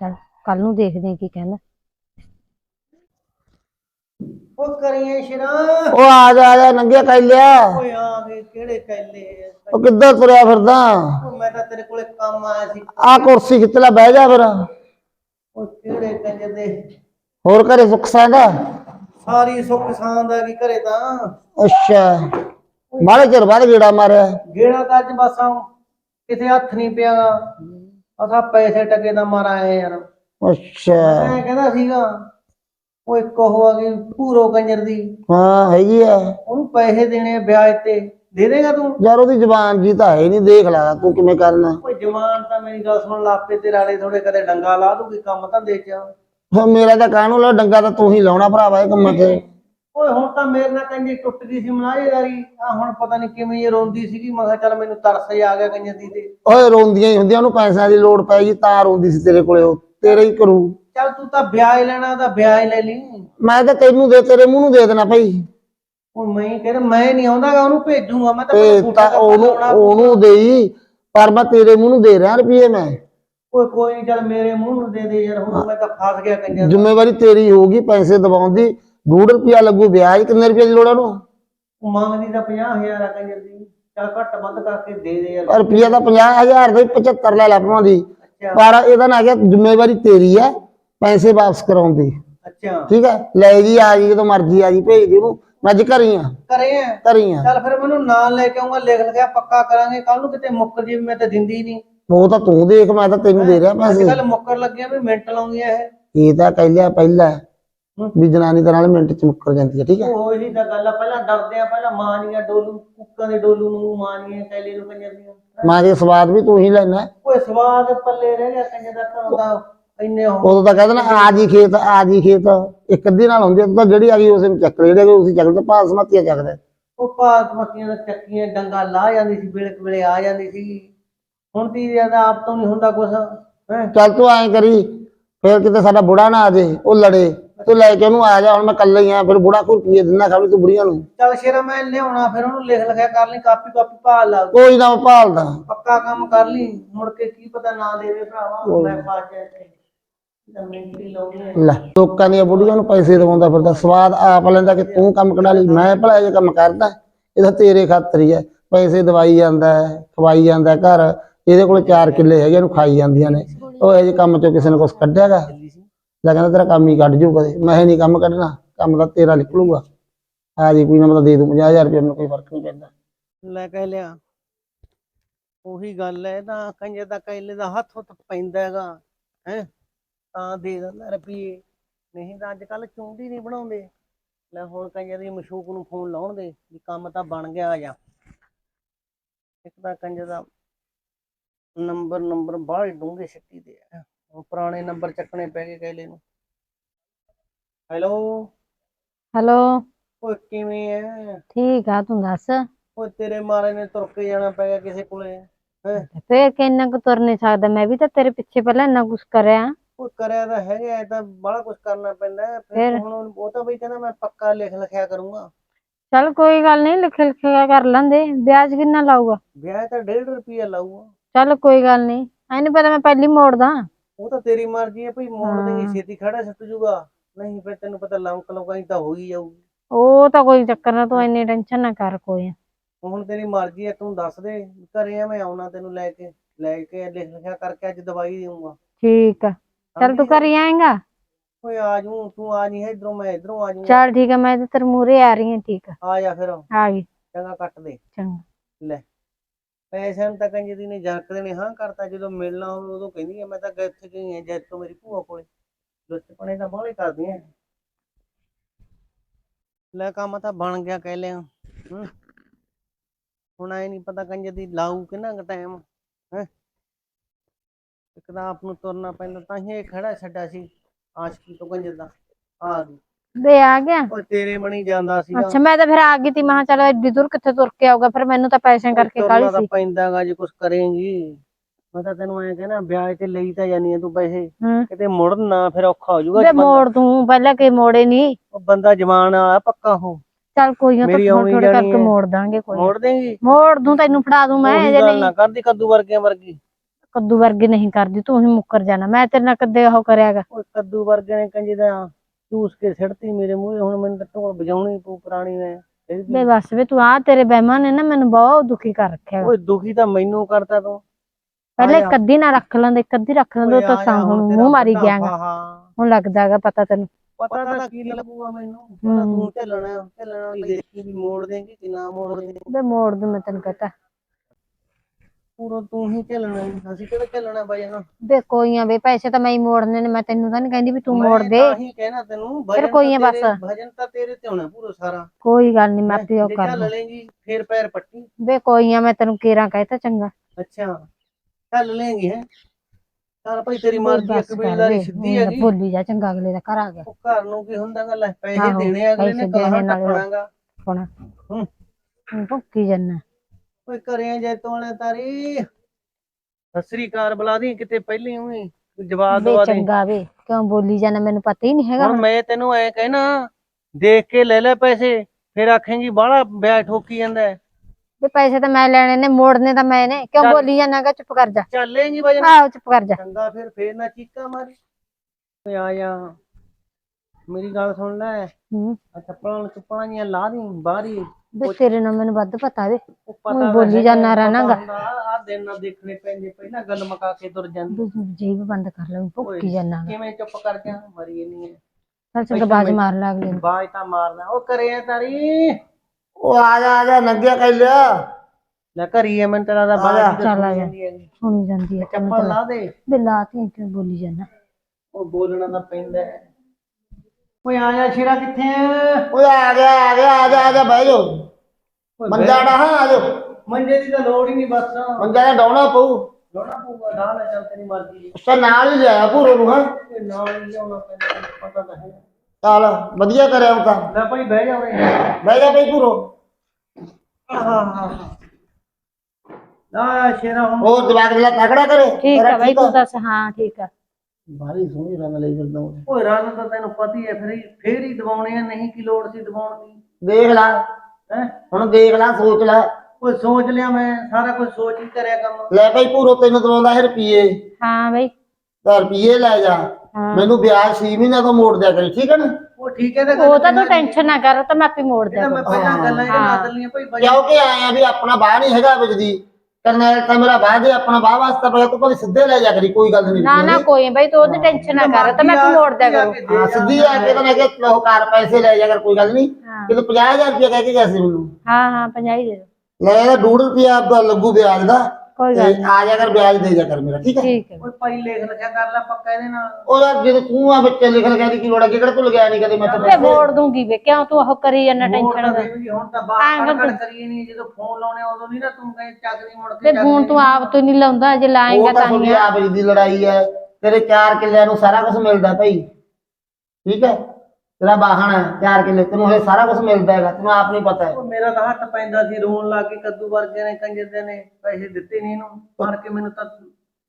ਚੱਲ ਕੱਲ ਨੂੰ ਦੇਖਦੇ ਆਂ ਕੀ ਕਹਿੰਦਾ। ਉਹ ਕਰੀਏ ਸ਼ਰਾ। ਉਹ ਆ ਜਾ ਆ ਜਾ ਨੰਗੇ ਕਹਿ ਲਿਆ ਓਏ ਆ ਗਏ ਕਿਹੜੇ ਕੈਲੇ ਉਹ ਕਿੱਧਰ ਤੁਰਿਆ ਫਿਰਦਾ? ਉਹ ਮੈਂ ਤਾਂ ਤੇਰੇ ਕੋਲੇ ਕੰਮ ਆਇਆ ਸੀ। ਆ ਕੁਰਸੀ ਖਿੱਚ ਲੈ ਬਹਿ ਜਾ ਫਿਰ। ਉਹ ਕਿਹੜੇ ਕੰਜਰ ਦੇ? ਹੋਰ ਘਰੇ ਸੁੱਖ ਸਾਂਦਾ ਸਾਰੀ ਸੁੱਖ ਸਾਂਦ ਆ ਗਈ ਘਰੇ ਤਾਂ। ਅੱਛਾ। ਬਾਹਲੇ ਚਿਰ ਬਾਅਦ ਗੇੜਾ ਮਾਰਿਆ। ਗੇੜਾ ਤਾਂ ਅੱਜ ਬਸ ਆ ਕਿਤੇ ਹੱਥ ਨਹੀਂ ਪਿਆ। ਅਸਾ ਪੈਸੇ ਟਕੇ ਦਾ ਮਾਰਾ ਆਏ ਯਾਰ। ਅੱਛਾ। ਮੈਂ ਕਹਿੰਦਾ ਸੀਗਾ ਉਹ ਇੱਕ ਉਹ ਆ ਗਈ ਪੂਰੋ ਕੰਜਰ ਦੀ। ਹਾਂ ਹੈਗੀ ਆ। ਉਹਨੂੰ ਪੈਸੇ ਦੇਣੇ ਆ ਵਿਆਜ ਤੇ। ਦੇ ਦੇਗਾ ਤੂੰ? ਯਾਰ ਉਹਦੀ ਜ਼ਬਾਨ ਜੀ ਤਾਂ ਹੈ ਨਹੀਂ ਦੇਖ ਲੈ ਤੂੰ ਕਿਵੇਂ ਕਰਨਾ। ਓਏ ਜਵਾਨ ਤਾਂ ਮੇਰੀ ਗੱਲ ਸੁਣ ਲਾਪੇ ਤੇ ਰਾਲੇ ਥੋੜੇ ਕਦੇ ਡੰਗਾ ਲਾ ਦੂਗੀ ਕੰਮ ਤਾਂ ਦੇ ਚ। ਫਿਰ ਮੇਰਾ ਤਾਂ ਕਾਹਨੂੰ ਲਾ ਡੰਗਾ ਤਾਂ ਤੂੰ ਹੀ ਲਾਉਣਾ ਭਰਾਵਾ ਇਹ ਕੰਮਾਂ ਤੇ। ਓਏ ਹੁਣ ਤਾਂ ਮੇਰੇ ਨਾਲ ਕੰਜੀ ਟੁੱਟ ਗਈ ਸੀ ਮਲਾਜੇਦਾਰੀ ਆ ਹੁਣ ਪਤਾ ਨਹੀਂ ਕਿਵੇਂ ਇਹ ਰੋਂਦੀ ਸੀਗੀ ਮੈਂ ਕਿਹਾ ਚੱਲ ਮੈਨੂੰ ਤਰਸ ਹੀ ਆ ਗਿਆ ਕੰਜਰ ਦੀ ਤੇ। ਓਏ ਰੋਂਦੀਆਂ ਹੀ ਹੁੰਦੀਆਂ ਉਹਨੂੰ ਪੈਸਿਆਂ ਦੀ ਲੋੜ ਪੈਗੀ ਤਾਂ ਰੋਂਦੀ ਸੀ ਤੇਰੇ ਕੋਲੇ ਉਹ। ਤੇਰੇ ਹੀ ਕਰੂ। ਚੱਲ ਤੂੰ ਤਾਂ ਵਿਆਜ ਲੈਣਾ ਤਾਂ ਵਿਆਜ ਲੈ ਲਈ। ਮੈਂ ਤਾਂ ਤੈਨੂੰ ਦੇ ਤੇਰੇ ਮੂੰਹ ਨੂੰ ਦੇ ਦੇਣਾ ਭਾਈ। ਉਹ ਮੈਂ ਕਹਿੰਦਾ ਮੈਂ ਨਹੀਂ ਆਉਂਦਾਗਾ ਉਹਨੂੰ ਭੇਜੂਗਾ ਮੈਂ ਤਾਂ ਉਹਨੂੰ। ਉਹਨੂੰ ਦੇਈ ਪਰ ਮੈਂ ਤੇਰੇ ਮੂੰਹ ਨੂੰ ਦੇ ਰਿਹਾ ਰੁਪਏ ਮੈਂ। ਕੋਈ ਨਹੀਂ ਚੱਲ ਮੇਰੇ ਮੂੰਹ ਨੂੰ ਦੇ ਦੇ ਯਾਰ ਹੁਣ ਮੈਂ ਤਾਂ ਫਸ ਗਿਆ ਕੰਜਰ। ਜ਼ਿੰਮੇਵਾਰੀ ਤੇਰੀ ਹੋਊਗੀ ਪੈਸੇ ਦਵਾਉਣ ਦੀ। 2 ਰੁਪਿਆ ਲੱਗੂ ਵਿਆਜ ਕਿੰਨੇ ਰੁਪਏ ਦੀ ਲੋੜ ਆ ਉਹਨੂੰ? ਉਹ ਮੰਗਦੀ ਤਾਂ 50000 ਆ ਕੰਜਰ ਦੀ ਚੱਲ ਘੱਟ ਵੱਧ ਕਰਕੇ ਦੇ ਦੇ ਯਾਰ। ਰੁਪਿਆ ਤਾਂ 50000 ਦਾ ਹੀ 75 ਲੈ ਲਾ ਪਵਾਉਂਦੀ ਅੱਛਾ। ਪਰ ਇਹਦਾ ਨਾ ਕਿ ਜ਼ਿੰਮੇਵਾਰੀ ਤੇਰੀ ਹੈ ਪੈਸੇ ਵਾਪਸ ਕਰਾਉਣ ਦੀ। ਅੱਛਾ। ਠੀਕ ਹੈ ਲੈ ਜੀ ਆ ਜੀ ਜਦੋਂ ਮਰਜ਼ੀ ਆ ਜੀ ਭੇਜ ਦੇ ਉਹਨੂੰ ਮੈਂ ਅੱਜ ਘਰੀ ਆ। ਕਰੇ ਆ? ਘਰੀ ਆ। ਚੱਲ ਫਿਰ ਮੈਨੂੰ ਨਾਲ ਲੈ ਕੇ ਆਉਂਗਾ ਲਿਖ ਲਿਖਿਆ ਪੱਕਾ ਕਰਾਂਗੇ। ਕੱਲ ਨੂੰ ਕਿਤੇ ਮੁੱਕਰ ਜੀ ਮੈਂ ਤਾਂ ਦਿੰਦੀ ਨਹੀਂ ਉਹ ਤਾਂ ਤੂੰ ਦੇਖ ਮੈਂ ਤਾਂ ਤੈਨੂੰ ਦੇ ਰਿਹਾ ਅੱਜ ਪੈਸੇ। ਕੱਲ ਮੁੱਕਰ ਲੱਗਿਆ ਵੀ ਮਿੰਟ ਲਾਉਂਦੀਆਂ ਇਹ। ਇਹ ਤਾਂ ਕਹਿ ਲਿਆ ਪਹਿਲਾਂ ਵੀ ਜਨਾਨੀ ਤਾਂ ਨਾਲ ਮਿੰਟ ਚ ਮੁੱਕਰ ਜਾਂਦੀ ਹੈ ਠੀਕ ਹੈ ਉਹ ਇਹੀ ਤਾਂ ਗੱਲ ਆ ਪਹਿਲਾਂ ਡਰਦੇ ਆ ਪਹਿਲਾਂ ਮਾਨੀਆਂ ਡੋਲੂ ਕੁੱਕਾਂ ਦੇ ਡੋਲੂ ਨੂੰ ਮਾਨੀਆਂ ਕੈਲੇ ਨੂੰ ਕੰਜਰ ਦੀਆਂ। ਮਾਂ ਦੇ ਸਵਾਦ ਵੀ ਤੂੰ ਹੀ ਲੈਣਾ। ਓਏ ਸਵਾਦ ਪੱਲੇ ਰਹਿ ਗਿਆ ਕੰਜਰ ਦਾ ਘਰੋਂ ਦਾ ਇੰਨੇ ਉਹ। ਤਾਂ ਕਹਿੰਦੇ ਨਾ ਆ ਜੀ ਖੇਤ ਆ ਜੀ ਖੇਤ। ਇੱਕ ਅੱਧੀ ਨਾਲ ਹੁੰਦੀ ਤੂੰ ਤਾਂ ਜਿਹੜੀ ਆ ਗਈ ਉਸੇ ਨੂੰ ਚੱਕ ਲੈ ਜਿਹੜੇ ਉਸੇ ਚੱਕਦੇ ਪਾਸ ਮੱਤੀਆਂ ਚੱਕਦੇ ਉਹ ਮੱਕੀਆਂ ਦਾ ਚੱਕੀਆਂ ਡੰਗਾ ਲਾ ਜਾਂਦੀ ਸੀ ਵੇਲੇ ਆ ਜਾਂਦੀ ਸੀ। ਹੁਣ ਤੀ ਜ਼ਿਆਦਾ ਆਪ ਤੋਂ ਨਹੀਂ ਹੁੰਦਾ ਕੁਛ ਹੈ? ਚੱਲ ਤੂੰ ਐਂ ਕਰੀ ਫਿਰ ਕਿਤੇ ਸਾਡਾ ਬੁੜਾ ਨਾ ਆ ਜੇ ਉਹ ਲੜੇ ਤੂੰ ਲੈ ਕੇ ਉਹਨੂੰ ਆ ਜਾ ਹੁਣ ਮੈਂ ਕੱਲਾ ਹੀ ਆ ਫਿਰ ਬੁੜਾ ਕੋਈ ਪੀਏ ਦਿੰਦਾ ਖਾਵੀ ਤੂੰ ਬੁੜੀਆਂ ਨੂੰ। ਚੱਲ ਸ਼ੇਰਾ ਮੈਂ ਲਿਆਉਣਾ ਫਿਰ ਉਹਨੂੰ ਲਿਖ ਲਿਖਿਆ ਕਰ ਲਈ ਕਾਪੀ ਕਾਪੀ ਭਾਲ ਲਾ ਕੋਈ ਨਾ ਮੈਂ ਭਾਲਦਾ। ਪੱਕਾ ਕੰਮ ਕਰ ਲਈ ਮੁੜ ਕੇ ਕੀ ਪਤਾ ਨਾ ਦੇਵੇ ਭਰਾਵਾ ਮੈਂ ਫਸ ਜਾ ਇੱਥੇ। ਲੈ ਲੋਕਾਂ ਦੀਆਂ ਬੁੜੀਆਂ ਨੂੰ ਪੈਸੇ ਦਵਾਉਂਦਾ ਫਿਰਦਾ ਸਵਾਦ ਆਪ ਲੈਂਦਾ ਕਿ ਤੂੰ ਕੰਮ ਕਢਾ ਲਈ ਮੈਂ ਭਲਾ ਇਹ ਕੰਮ ਕਰਦਾ ਇਹ ਤਾਂ ਤੇਰੇ ਖਾਤਰ ਹੀ ਹੈ। ਪੈਸੇ ਦਵਾਈ ਜਾਂਦਾ ਖਵਾਈ ਜਾਂਦਾ ਘਰ ਇਹਦੇ ਕੋਲ 4 ਕਿੱਲੇ ਹੈਗੇ, ਇਹਨੂੰ ਖਾਈ ਜਾਂਦੀਆਂ ਨੇ। ਉਹ ਇਹ ਕੰਮ ਚੋਂ ਕਿਸੇ ਨੇ ਕੁਝ ਕੱਢਿਆਗਾ ਲੈ ਕਹਿੰਦਾ, ਤੇਰਾ ਕੰਮ ਹੀ ਕੱਢ ਜੂ ਕਦੇ। ਮੈਂ ਨਹੀਂ, ਕੰਮ ਕੱਢਣਾ। ਕੰਮ ਤਾਂ ਤੇਰਾ ਨਿਕਲੂਗਾ। ਆ ਜੀ, ਕੋਈ ਨਾ ਮੈਂ ਦੇ ਦੂੰ 50000 ਰੁਪਏ, ਮੈਨੂੰ ਕੋਈ ਫ਼ਰਕ ਨਹੀਂ ਪੈਂਦਾ। ਲੈ ਕਹਿ ਲਿਆ। ਉਹੀ ਗੱਲ ਹੈ ਤਾਂ ਕੰਜੇ ਦਾ ਕੈਲੇ ਦਾ ਹੱਥ ਹੁੱਥ ਪੈਂਦਾ ਹੈਗਾ। ਹੈ? ਤਾਂ ਦੇ ਦਿੰਦਾ ਰੁਪਈਏ। ਨਹੀਂ ਤਾਂ ਅੱਜ ਕੱਲ ਚੁੰਡੀ ਨਹੀਂ ਬਣਾਉਂਦੇ। ਲੈ ਹੁਣ ਕੰਜੇ ਦੀ ਮਸ਼ੂਕ ਨੂੰ ਫੋਨ ਲਾਉਣ ਦੇ, ਵੀ ਕੰਮ ਤਾਂ ਬਣ ਗਿਆ ਆ ਜਾ। ਇੱਕ ਤਾਂ ਕੰਜੇ ਦਾ ਨੰਬਰ ਨੰਬਰ ਬਾਹਰ ਡੂੰਘੇ ਛੱਟੀ ਦੇ ਆ ਹੁਣ ਪੁਰਾਣੇ ਨੰਬਰ ਚੱਕਣੇ ਪੈ ਗਏ ਕੈਲੇ ਨੂੰ ਹੈਲੋ ਹੈਲੋ ਓਏ ਕਿਵੇਂ ਐ ਠੀਕ ਆ ਤੂੰ ਦੱਸ ਓਏ ਤੇਰੇ ਮਾਰੇ ਨੇ ਤੁਰ ਕੇ ਜਾਣਾ ਪੈ ਗਿਆ ਕਿਸੇ ਕੋਲੇ ਹੈ ਫੇਰ ਕਿੰਨਾ ਕੁ ਤੁਰ ਨਹੀਂ ਸਕਦਾ ਮੈਂ ਵੀ ਤਾਂ ਤੇਰੇ ਪਿੱਛੇ ਪਹਿਲਾਂ ਇੰਨਾ ਕੁਛ ਕਰਿਆ ਕੋਈ ਕਰਿਆ ਤਾਂ ਹੈਗਾ ਐ ਤਾਂ ਬੜਾ ਕੁਝ ਕਰਨਾ ਪੈਂਦਾ ਹੈ। ਫਿਰ ਫਿਰ? ਹੁਣ ਉਹ ਤਾਂ ਬਈ ਕਹਿੰਦਾ ਮੈਂ ਪੱਕਾ ਲਿਖ ਲਿਖਿਆ ਕਰੂੰਗਾ ਚੱਲ ਕੋਈ ਗੱਲ ਨਹੀਂ ਲਿਖ ਲਿਖਿਆ ਕਰ ਲੈਂਦੇ ਵਿਆਜ ਕਿੰਨਾ ਲਾਊਗਾ ਵਿਆਹ ਤਾਂ 1.5 ਰੁਪਿਆ ਲਾਊਗਾ ਚੱਲ ਕੋਈ ਗੱਲ ਨਹੀਂ ਐ ਨਹੀਂ ਮੈਂ ਪਹਿਲੀ ਮੋੜਦਾ ਉਹ ਤਾਂ ਤੇਰੀ ਮਰਜ਼ੀ ਹੈ ਭਈ ਮੋੜ ਦੇਂਗੇ ਹਾਂ। ਛੇਤੀ ਖੜਾ ਛੱਟ ਜੂਗਾ ਨਹੀਂ ਫਿਰ ਤੈਨੂੰ ਪਤਾ ਲੰਕ ਲੰਕਾਈ ਤਾਂ ਹੋ ਹੀ ਜਾਊਗੀ। ਉਹ ਤਾਂ ਕੋਈ ਚੱਕਰ ਨਾ ਤੂੰ ਇੰਨੀ ਟੈਨਸ਼ਨ ਨਾ ਕਰ ਕੋਈ। ਹੁਣ ਤੇਰੀ ਮਰਜ਼ੀ ਹੈ ਤੂੰ ਦੱਸ ਦੇ ਘਰੇ ਆ ਮੈਂ ਆਉਣਾ ਤੈਨੂੰ ਲੈ ਕੇ ਲੈ ਕੇ ਲਿਖ ਲਿਖਿਆ ਕਰਕੇ ਅੱਜ ਦਵਾਈ ਦੇਊਂਗਾ। ਠੀਕ ਆ। ਚੱਲ ਤੂੰ ਘਰ ਆਏਗਾ? ਓਏ ਆ ਜੂ ਤੂੰ ਆ ਨਹੀਂ ਇਧਰੋਂ ਮੈਂ ਇਧਰੋਂ ਆ ਜੂੰਗਾ ਚੱਲ ਠੀਕ ਆ ਮੈਂ ਤੇ ਤੇਰੇ ਮੂਹਰੇ ਆ ਰਹੀ ਹਾਂ ਠੀਕ ਆ। ਆ ਜਾ ਫਿਰ। ਆ ਗਈ। ਚੰਗਾ ਕੱਟ ਦੇ। ਚੰਗਾ। ਲੈ। ਪੈਸਿਆਂ ਨੂੰ ਤਾਂ ਕੰਜੇ ਨੇ ਜਰਕਦੇ ਨੇ ਹਾਂ ਕਰਤਾ ਜਦੋਂ ਮਿਲਣਾ ਹੋਵੇ ਉਦੋਂ ਕਹਿੰਦੀ ਆ, ਮੈਂ ਤਾਂ ਇੱਥੇ ਗਈ ਆ ਜੈਤੋਂ ਮੇਰੀ ਭੂਆ ਕੋਲੇ। ਲੁੱਟਪਣੇ ਤਾਂ ਬਾਹਲੇ ਕਰਦੀਆਂ ਲੈ ਕੰਮ ਤਾਂ ਬਣ ਗਿਆ ਕਹਿ ਲਿਆ। ਹੂੰ। ਹੁਣ ਐ ਨਹੀਂ ਪਤਾ ਕੰਜਰ ਦੀ ਲਾਊ ਕਿੰਨਾ ਕੁ ਟਾਈਮ ਹੈ। ਇੱਕ ਤਾਂ ਆਪ ਨੂੰ ਤੁਰਨਾ ਪੈਂਦਾ, ਤਾਂ ਹੀ ਇਹ ਖੜਾ ਛੱਡਿਆ ਸੀ ਆਸ਼ਕੀ ਤੋਂ ਕੰਜਰ ਦਾ। ਆ ਗਈ। ਵੇ ਆ ਗਿਆ। ਉਹ ਤੇਰੇ ਬਣੀ ਜਾਂਦਾ ਸੀਗਾ। ਅੱਛਾ ਮੈਂ ਤਾਂ ਫਿਰ ਆ ਗਈ ਤੀ ਮੈਂ ਕਿਹਾ ਚੱਲ ਐਡੀ ਦੂਰ ਕਿੱਥੇ ਤੁਰ ਕੇ ਆਊਗਾ ਫਿਰ ਮੈਨੂੰ ਤਾਂ ਪੈਸਿਆਂ ਕਰਕੇ ਤਾਂ ਸੀ। ਪੈਂਦਾਗਾ ਜੇ ਕੁਝ ਕਰੇਂਗੀ। ਮੈਂ ਤਾਂ ਤੈਨੂੰ ਐਂ ਕਹਿਣਾ ਵਿਆਜ ਤੇ ਲਈ ਤਾਂ ਜਾਨੀ ਆ ਤੂੰ ਪੈਸੇ। ਕਿਤੇ ਮੁੜਨ ਨਾ ਫਿਰ ਔਖਾ ਹੋ ਜਾਊਗਾ ਮੋੜ ਤੂੰ ਪਹਿਲਾਂ ਕਿ ਮੋੜੇ ਨਹੀਂ ਉਹ ਬੰਦਾ ਜਵਾਨ ਵਾਲਾ ਪੱਕਾ ਹੋ ਚੱਲ ਕੋਈ ਨਾ ਥੋੜੇ ਜਾਣੀ ਕਰਕੇ। ਮੋੜ ਦਾਂਗੇ ਕੋਈ। ਮੋੜ ਦੇਂਗੀ? ਮੋੜ ਦੂੰ ਤੈਨੂੰ ਫੜਾ ਦੂੰ ਮੈਂ ਜੇ ਨਹੀਂ ਨਾ ਕਰਦੀ ਕੱਦੂ ਵਰਗਿਆਂ ਵਰਗੀ। ਕੱਦੂ ਵਰਗੇ ਨਹੀਂ ਕਰਦੀ ਤੂੰ ਹੀ ਮੁੱਕਰ ਜਾਣਾ ਮੈਂ ਤੇਰੇ ਨਾਲ ਕਦੇ ਉਹ ਕਰਿਆਗਾ। ਉਹ ਕੱਦੂ ਵਰਗੇ ਨੇ ਕੰਜੀ ਦਾ ਚੂਸ ਕੇ ਸਿੱਟਤੀ ਮੇਰੇ ਮੂਹਰੇ ਹੁਣ ਮੈਨੂੰ ਤਾਂ ਢੋਲ ਵਜਾਉਣੀ ਪਊ ਪੁਰਾਣੀ ਨੇ ਵੇ ਬਸ ਵੇ ਤੂੰ ਆ ਤੇਰੇ ਬਹਿਮਾਂ ਨੇ ਨਾ ਮੈਨੂੰ ਬਹੁਤ ਦੁਖੀ ਕਰ ਰੱਖਿਆ। ਓਏ ਦੁਖੀ ਤਾਂ ਮੈਨੂੰ ਕਰਤਾ ਤੂੰ ਪਹਿਲੇ। ਇੱਕ ਅੱਧੀ ਨਾ ਰੱਖ ਲੈਂਦੇ ਇੱਕ ਅੱਧੀ ਰੱਖ ਲੈਂਦੇ ਤਾਂ ਸਾਂ ਹੁਣ ਮੂੰਹ ਮਾਰੀ ਗਿਆਗਾ। ਹੁਣ ਲੱਗਦਾਗਾ ਪਤਾ ਤੈਨੂੰ ਪਤਾ ਤਾਂ ਕੀ ਲੱਗੂਗਾ ਮੈਨੂੰ। ਤੂੰ ਢਲਣਾ ਢਲਣ ਵਾਲੀ ਦੇਖੀ ਵੀ ਮੋੜ ਦੇਂਗੀ ਕਿ ਨਾ ਮੋੜ ਦੇਂਗੀ ਵੇ ਮੋੜ ਦੂੰ ਮੈਂ ਤੈਨੂੰ ਕਹਤਾ ਪੂਰਾ ਤੂੰ ਹੀ ਢਲਣਾ ਈ, ਅਸੀਂ ਕਿਹੜਾ ਢਲਣਾ ਬਜਣਾ ਵੇ ਕੋਈ ਆ ਵੇ ਪੈਸੇ ਤਾਂ ਮੈਂ ਹੀ ਮੋੜਨੇ ਨੇ ਮੈਂ ਤੈਨੂੰ ਤਾਂ ਨਹੀਂ ਕਹਿੰਦੀ ਵੀ ਤੂੰ ਮੈਂ ਮੋੜ ਦੇ ਤਾਂ ਹੀ ਕਹਿਣਾ ਤੈਨੂੰ ਭਜਨ ਕੋਈ ਤਾਂ ਆ ਤੇਰੇ- ਬਸ। ਭਜਨ ਤਾਂ ਤੇਰੇ ਤੇ ਹੋਣਾ ਪੂਰਾ ਸਾਰਾ। ਕੋਈ ਗੱਲ ਨਹੀਂ ਮੈਂ ਉਹ ਜੇ ਕਰ ਚੱਲ ਲੂੰ। ਲੇਂਗੀ ਫੇਰ ਪੈਰ ਪੱਟੀ। ਵੇ ਕੋਈ ਆ ਮੈਂ ਤੈਨੂੰ ਕੇਰਾਂ ਕਹਿਤਾ ਚੰਗਾ। ਅੱਛਾ ਚੱਲ ਲੇਂਗੀ ਹੈ? ਚੱਲ ਭਾਈ ਤੇਰੀ ਬਸ ਮਰਜ਼ੀ ਇੱਕ ਕਰ ਬੇਲਦਾਰੀ ਵੇ, ਸਿੱਧੀ ਹੁਣ ਹੈਗੀ। ਬੋਲੀ ਜਾ ਚੰਗਾ ਅਗਲੇ ਦਾ ਘਰ ਆ ਗਿਆ। ਉਹ ਘਰ ਨੂੰ ਕੀ ਹੁੰਦਾ ਗੱਲ ਹੈ ਪੈਸੇ ਆਹੋ, ਦੇਣੇ ਅਗਲੇ ਨੇ ਪੈਸੇ ਦੇਣੇ ਕਹਾਂ ਨਾਲੇ। ਟੱਪਣਾਗਾ। ਹੁਣ। ਹੂੰ। ਹੁਣ ਭੁੱਕੀ ਜੰਨਾ। ਓਏ ਕਰਿਆ ਜੇ ਤੋਲੇ ਤਾਰੀ। ਸਤਿ ਸ੍ਰੀ ਅਕਾਲ ਬੁਲਾ ਦੀ ਕਿਤੇ ਪਹਿਲੀ ਹੋਈ ਜਵਾਬ ਵੇ ਦਵਾ ਦੇ। ਚੰਗਾ ਵੇ ਕਿਉਂ ਬੋਲੀ ਜਾਣਾ ਮੈਨੂੰ ਪਤਾ ਹੀ ਨਹੀਂ ਹੈਗਾ। ਹੁਣ ਮੈਂ ਤੈਨੂੰ ਐ ਕਹਿਣਾ ਦੇਖ ਕੇ ਲੈ ਲੈ ਪੈਸੇ ਫਿਰ ਆਖੇਂਗੀ ਬਾਹਲਾ ਵਿਆਜ ਠੋਕੀ ਜਾਂਦਾ ਹੈ। ਵੇ ਪੈਸੇ ਤਾਂ ਮੈਂ ਲੈਣੇ ਨੇ ਮੋੜਨੇ ਤਾਂ ਮੈਂ ਨੇ ਕਿਉਂ ਚੱਲ। ਬੋਲੀ ਜਾਣਾਗਾ ਚੁੱਪ ਕਰ ਜਾ। ਚੱਲੇਂਗੀ ਵਜਨ ਆਹੋ ਚੁੱਪ ਕਰ ਜਾ। ਚੰਗਾ ਫਿਰ ਫੇਰ ਨਾ ਚੀਕਾ ਮਾਰੀ। ਓਏ ਆ ਜਾ। ਮੇਰੀ ਗੱਲ ਸੁਣ ਲੈ। ਹੂੰ। ਆ ਚੱਪਲਾਂ ਚੁੱਪਲਾਂ ਜੀਆਂ ਲਾ ਦੀ ਬਾਹਰੀ ਵੇ ਤੇਰੇ ਨਾਲ ਮੈਨੂੰ ਵੱਧ ਪਤਾ ਵੇ। ਉਹ ਤਾਂ ਬੋਲੀ ਪਤਾ ਰਹਿਣਾਗਾ। ਹੁੰਦਾ, ਆਹ ਦਿਨ ਨਾ ਦੇਖਣੇ ਪੈਂਦੇ ਪਹਿਲਾਂ ਗੱਲ ਮੁਕਾ ਕੇ ਤੁਰ ਜਾਂਦੀ। ਜੀਭ ਬੰਦ ਕਰ ਲੈ ਭੁੱਕੀ ਜਾਣਾ ਕਿਵੇਂ ਚੁੱਪ ਕਰ ਗਿਆ ਮਰੀ ਨਹੀਂ ਚੱਲ ਚੰਗਾ ਬਾਜ ਮਾਰ ਲਾ ਅਗਲੇ ਨੂੰ। ਬਾਜ ਤਾਂ ਮਾਰਦਾ ਉਹ ਕਰੇ ਆ ਤਾਰੀ। ਉਹ ਆ ਜਾ ਆ ਜਾ ਨੰਗਿਆ ਕਹਿ ਲਿਆ। ਲੈ ਘਰੀ ਐ ਮੈਨੂੰ ਤੇਰਾ ਦਾ ਬਾਜ ਚੱਲ ਆ ਜਾ। ਸੁਣੀ ਜਾਂਦੀ ਹੈ। ਚੱਪਲ ਲਾ ਦੇ। ਲਾਤੀ ਕਿਉਂ ਬੋਲੀ ਜਾਣਾ ਉਹ ਬੋਲਣਾ ਤਾਂ ਪੈਂਦਾ ਹੈ। ਓਏ ਆ ਜਾ ਸ਼ੇਰਾ ਕਿੱਥੇ ਆ ਓਏ ਆ ਗਿਆ ਆ ਗਿਆ ਆ ਜਾ ਆ ਜਾ ਬਹਿ ਜਾਓ। ਓਏ ਮੰਜਾ ਡਾਹਾਂ ਆ ਜਾਓ। ਮੰਜੇ ਦੀ ਤਾਂ ਲੋੜ ਹੀ ਨਹੀਂ ਬਸ। ਮੰਜਾ ਦਾ ਡਾਉਣਾ ਪਊ। ਲੋੜਾ ਪਊਗਾ ਡਾ ਲੈ ਚੱਲ ਤੇਰੀ ਮਰਜ਼ੀ। ਉਸਾ ਨਾਲ ਹੀ ਲਿਆਇਆ ਭੂਰੋ ਨੂੰ ਹਾਂ। ਨਾਲ ਹੀ ਲਿਆਉਣਾ ਪੈਂਦਾ ਪਤਾ ਤਾਂ ਹੈ। ਚੱਲ ਵਧੀਆ ਕਰਿਆ ਉਹ ਤਾਂ। ਲੈ ਭਾਈ ਬਹਿ ਜਾ ਉਰੇ। ਬਹਿ ਜਾ ਬਈ ਭੂਰੋ। ਆ ਸ਼ੇਰਾ ਹੁਣ। ਹੋਰ ਦਿਮਾਗ ਦਾ ਤਕੜਾ ਕਰੇ? ਠੀਕ ਆ ਬਾਈ ਤੂੰ? ਦੱਸ ਹਾਂ ਠੀਕ ਆ। ਬਾਰੀ ਸੋਹਣੀ ਰੰਗ ਲਈ ਫਿਰਦਾ ਉਹ। ਓਏ ਰਨ ਤਾਂ ਤੈਨੂੰ ਪਤਾ ਹੀ ਹੈ ਫਿਰ ਹੀ- ਫੇਰ ਹੀ ਦਵਾਉਣੇ ਆ ਨਹੀਂ ਕੀ ਲੋੜ ਸੀ ਦਵਾਉਣ ਦੀ। ਦੇਖ ਲੈ। ਹੈ? ਹੁਣ ਦੇਖ ਲੈ ਸੋਚ ਲੈ। ਓਏ ਸੋਚ ਲਿਆ ਮੈਂ ਸਾਰਾ ਕੁਝ ਸੋਚ ਹੀ ਕਰਿਆ ਕੰਮ। ਲੈ ਬਈ ਭੂਰੋ ਤੈਨੂੰ ਦਵਾਉਂਦਾ ਹੈ ਰੁਪਈਏ। ਹਾਂ ਬਾਈ। ਤਾਂ ਰੁਪਈਏ ਲੈ ਜਾ। ਹਾਂ। ਮੈਨੂੰ ਵਿਆਜ 6 ਮਹੀਨਿਆਂ ਤੋਂ ਮੋੜ ਦਿਆ ਕਰੀ ਠੀਕ ਹੈ ਨਾ? ਉਹ ਠੀਕ ਹੈ ਨਾ ਉਹ ਤਾਂ ਤੂੰ ਟੈਨਸ਼ਨ ਨਾ ਕਰ ਉਹ ਤਾਂ ਮੈਂ ਆਪੇ ਮੋੜ ਦਿਆ ਮੈਂ। ਪਹਿਲਾਂ ਗੱਲਾਂ ਇਹ ਲਾ ਦਲੀਆਂ ਭਾਈ ਬਜਟ ਕਿਉਂਕਿ ਆਏ ਆ ਵੀ ਆਪਣਾ ਬਾਹ ਨਹੀਂ ਹੈਗਾ ਵਿਚਦੀ ਕਰਨੈਲ ਤਾਂ ਮੇਰਾ ਬਾਹ ਦੇ ਆਪਣਾ ਬਾਹ ਵਾਸਤਾ ਪਿਆ ਤੂੰ ਭਾਵੇਂ ਸਿੱਧੇ ਲੈ ਜਾ ਕਰੀ ਕੋਈ ਗੱਲ ਨਹੀਂ। ਨਾ ਨਾ ਕੋਈ ਬਾਈ ਤੂੰ ਉਹਦੀ ਟੈਨਸ਼ਨ ਨਾ ਕਰ ਤਾਂ ਮੈਂ ਆਪੇ ਮੋੜ ਦਿਆ ਕਰੂੰ। ਹਾਂ ਸਿੱਧੀ ਆ ਕੇ ਤਾਂ ਮੈਂ ਕਿ ਲੋ ਕਾਰ ਪੈਸੇ ਲੈ ਜਾ ਕਰ ਕੋਈ ਗੱਲ ਨਹੀਂ। ਕਿ 50000 ਰੁਪਏ ਕਹਿ ਕੇ ਗਿਆ ਸੀ ਮੈਨੂੰ। ਹਾਂ ਹਾਂ 50 ਹੀ ਦੇ ਦੋ ਲੈ ਇਹਦਾ 2 ਰੁਪਿਆ ਆਪਦਾ ਲੱਗੂ ਵਿਆਜ ਦਾ। ਕੋਈ ਤੇ ਗੱਲ ਨੀ। ਆ ਜਾ ਕਰ ਵਿਆਜ ਦੇ ਜਾ ਕਰ ਮੇਰਾ ਠੀਕ ਹੈ? ਠੀਕ ਹੈ। ਓਏ ਭਾਈ ਲਿਖ ਲਿਖਿਆ ਕਰ ਲੈ ਪੱਕਾ ਇਹਦੇ ਨਾਲ। ਉਹ ਯਾਰ ਜਦੋਂ ਤੂੰ ਆ ਬੱਚੇ ਲਿਖ ਲਗਾ ਦੀ ਕੀ ਲੋੜ ਹੈ ਕਿਹੜਾ ਤੂੰ ਲਗਾਇਆ ਨਹੀਂ ਕਦੇ ਮੈਂ ਤਾਂ ਵੇ ਮੋੜ ਦੂੰਗੀ ਵੇ ਕਿਉਂ ਤੂੰ ਉਹ ਕਰੀ ਜਾਂਦਾ ਮੋੜ ਟੈਨਸ਼ਨ ਤਾਂ ਦਾ? ਦੇਵੀ ਹੁਣ ਤਾਂ ਐਂ ਬਾਹਰ ਕਰ ਕੜ ਕਰੀਏ ਨਹੀਂ ਜਦੋਂ ਫੋਨ ਲਾਉਣੇ ਉਦੋਂ ਨਹੀਂ ਨਾ ਤੂੰ ਕਹੇ ਚੱਕਦੀ ਮੁੜ ਕੇ ਤੇ ਫੋਨ ਤੂੰ ਆਪ ਤੋਂ ਨਹੀਂ ਲਾਉਂਦਾ ਜੇ ਲਾਏਗਾ ਉਹ ਤਾਂ ਤਾਂ ਹੀ ਤੁਹਾਡੀ ਆਪ ਦੀ ਲੜਾਈ ਹੈ ਤੇਰੇ 4 ਕਿੱਲਿਆਂ ਨੂੰ ਸਾਰਾ ਕੁਝ ਮਿਲਦਾ ਭਾਈ। ਠੀਕ ਹੈ? ਤੇਰਾ ਬਾਹਣ ਹੈ 4 ਕਿੱਲੇ ਤੈਨੂੰ ਇਹ ਸਾਰਾ ਕੁਝ ਮਿਲਦਾ ਹੈਗਾ ਤੈਨੂੰ ਆਪ ਨਹੀਂ ਪਤਾ ਹੈ। ਉਹ ਮੇਰਾ ਤਾਂ ਹੱਥ ਪੈਂਦਾ ਸੀ ਰੋਣ ਲੱਗ ਕੇ ਕੱਦੂ ਵਰਗੇ ਨੇ ਕੰਜਰ ਦੇ ਨੇ ਪੈਸੇ ਦਿੱਤੇ ਨਹੀਂ ਇਹਨੂੰ ਮਾਰ ਕੇ ਮੈਨੂੰ ਤਾਂ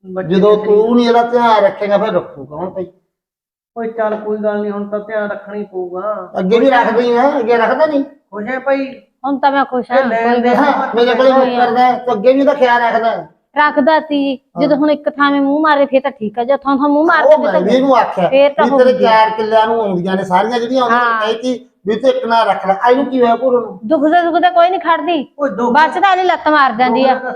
ਬੱਚੇ ਜਦੋਂ ਦੇ ਤੂੰ ਨਹੀਂ ਇਹਦਾ ਧਿਆਨ ਰੱਖੇਗਾ ਫਿਰ ਰੱਖੂ ਕੌਣ ਭਾਈ? ਓਏ ਚੱਲ ਕੋਈ ਗੱਲ ਨਹੀਂ ਹੁਣ ਤਾਂ ਧਿਆਨ ਰੱਖਣਾ ਹੀ ਪਊਗਾ। ਅੱਗੇ ਵੀ ਰੱਖਦੀ ਹੈ ਅੱਗੇ ਰੱਖਦਾ ਨਹੀਂ। ਖੁਸ਼ ਹੈ ਭਾਈ? ਹੁਣ ਤਾਂ ਮੈਂ ਖੁਸ਼ ਹਾਂ ਇਹ ਲੈਣ ਕੋਈ ਦੇ ਗੱਲ ਨੀ। ਹਾਂ ਮੇਰੇ ਕੋਲ ਮੁੱਕ ਕਰਦਾ ਹੈ, ਤੂੰ ਅੱਗੇ ਵੀ ਤਾਂ ਖਿਆਲ ਰੱਖਦਾ ਹੈ। ਰੱਖਦਾ ਸੀ। ਜਦੋਂ ਹੁਣ ਇੱਕ ਥਾਂ 'ਤੇ ਮੂੰਹ ਮਾਰੇ ਫੇਰ ਤਾਂ ਠੀਕ ਆ। ਜੇ ਥਾਂ ਥਾਂ ਮੂੰਹ ਮਾਰਦੇ ਉਹ ਫੇਰ ਮੈਂ ਵੀ ਤਾਂ ਇਹਨੂੰ ਆਖਿਆ ਫੇਰ ਤਾਂ ਵੀ ਤੇਰੇ। ਚਾਰ ਕਿੱਲਿਆਂ ਨੂੰ ਆਉਂਦੀਆਂ ਨੇ ਸਾਰੀਆਂ ਜਿਹੜੀਆਂ ਆਉਂਦੀਆਂ ਹਾਂ। ਨੇ ਕਹੀ ਵੀ ਤੂੰ ਇੱਕ ਨਾ ਰੱਖ ਲੈ। ਇਹਨੂੰ ਕੀ ਹੋਇਆ ਭੂਰ ਨੂੰ? ਦੁਖਦਾ ਦੁਖਦਾ ਕੋਈ ਨਹੀਂ ਖੜਦੀ। ਦੁੱਖ ਬਚਦਾ ਵਾਲੀ ਲੱਤ ਮਾਰ ਜਾਂਦੀ ਆ। ਤਾਂ।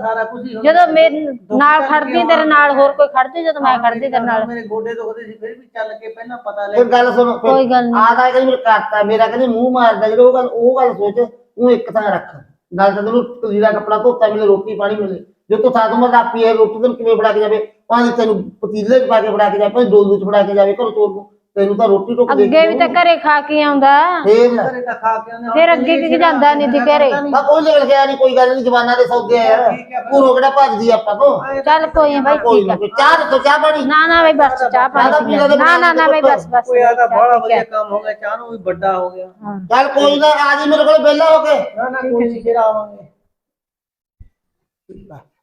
ਜਦੋਂ ਮੇਰੇ ਨਾਲ ਤਾਂ ਖੜਦੀ ਤੇਰੇ ਨਾਲ ਹੋਰ ਕੋਈ ਖੜਦੀ ਜਦੋਂ ਮੈਂ ਖੜਦੀ ਤੇਰੇ ਗੱਲ ਨਾਲ। ਮੇਰੇ ਗੋਡੇ ਦੁਖਦੇ ਸੀ ਫਿਰ ਵੀ ਚੱਲ ਕੇ ਪਹਿਲਾਂ ਪਤਾ ਲੈ ਫਿਰ ਗੱਲ ਸੁਣ ਕੋਈ ਗੱਲ ਨੀ। ਆ ਤਾਂ ਕਹਿੰਦੀ ਮੇਰੇ ਕਰਤਾ ਮੇਰਾ ਕਹਿੰਦੀ ਮੂੰਹ ਮਾਰਦਾ ਜਦੋਂ ਉਹ ਗੱਲ ਉਹ ਗੱਲ ਸੋਚ ਉਹ ਇੱਕ ਥਾਂ ਰੱਖ। ਨਾਲ ਤਾਂ ਤੈਨੂੰ ਲੀੜਾ ਕੱਪੜਾ ਧੋਤਾ ਮਿਲੇ ਰੋਟੀ ਪਾਣੀ ਮਿਲੇ। ਜੇ ਤੂੰ ਸਾਧ ਮਰ ਆਪੀ ਇਹ ਰੋਟੀ ਤੈਨੂੰ ਕਿਵੇਂ ਫੜਾ ਕੇ ਜਾਵੇ? ਭਾਵੇਂ ਤੈਨੂੰ ਪਤੀਲੇ 'ਚ ਪਾ ਕੇ ਫੜਾ ਕੇ ਜਾਵੇ ਭਾਵੇਂ ਡੋਲੂ 'ਚ ਫੜਾ ਕੇ ਜਾਵੇ ਘਰੋਂ ਤੋਰ ਨੂੰ ਤੈਨੂੰ ਤਾਂ ਰੋਟੀ ਟੁੱਕ ਅੱਗੇ ਵੀ ਤਾਂ ਘਰੇ ਖਾ ਕੇ ਆਉਂਦਾ। ਫੇਰ ਘਰੇ ਤਾਂ ਖਾ ਕੇ ਆਉਂਦੇ ਫਿਰ ਅੱਗੇ ਕੀ ਜਾਂਦਾ ਨੀ ਸੀ ਘਰੇ। ਬਾ ਕੋਈ ਲੈਣ ਗਿਆ ਨਹੀਂ ਕੋਈ ਗੱਲ ਨਹੀਂ ਜਵਾਨਾਂ ਦੇ ਸੌਦੇ ਆ ਯਾਰ। ਹੈ। ਪੂਰੋ ਕਿਹੜਾ ਭੱਜਦੀ ਆਪਾਂ ਤੋਂ? ਚੱਲ ਕੋਈ ਨੀ ਬਾਈ ਕੋਈ ਠੀਕ ਆ। ਨਾ ਚਾਹ ਦੱਸੋ ਚਾਹ ਪਾਣੀ? ਨਾ ਨਾ ਬਾਈ ਬਸ ਚਾਹ ਪਾਣੀ। ਨਾ ਨਾ ਨਾ ਬਾਈ ਬਸ ਬਸ ਕੋਈ ਆਦਾ ਚਾਹ ਬੜਾ ਵਧੀਆ ਕੰਮ ਹੋ ਗਿਆ ਚਾਹ ਨੂੰ ਵੀ ਵੱਡਾ ਹੋ ਗਿਆ। ਹਾਂ। ਚੱਲ ਕੋਈ ਨਾ ਆ ਜੀ ਮੇਰੇ ਕੋਲ ਵਿਹਲਾ ਹੋ ਕੇ। ਨਾ ਨਾ ਕੋਈ ਨਹੀਂ ਫਿਰ ਆਵਾਂਗੇ।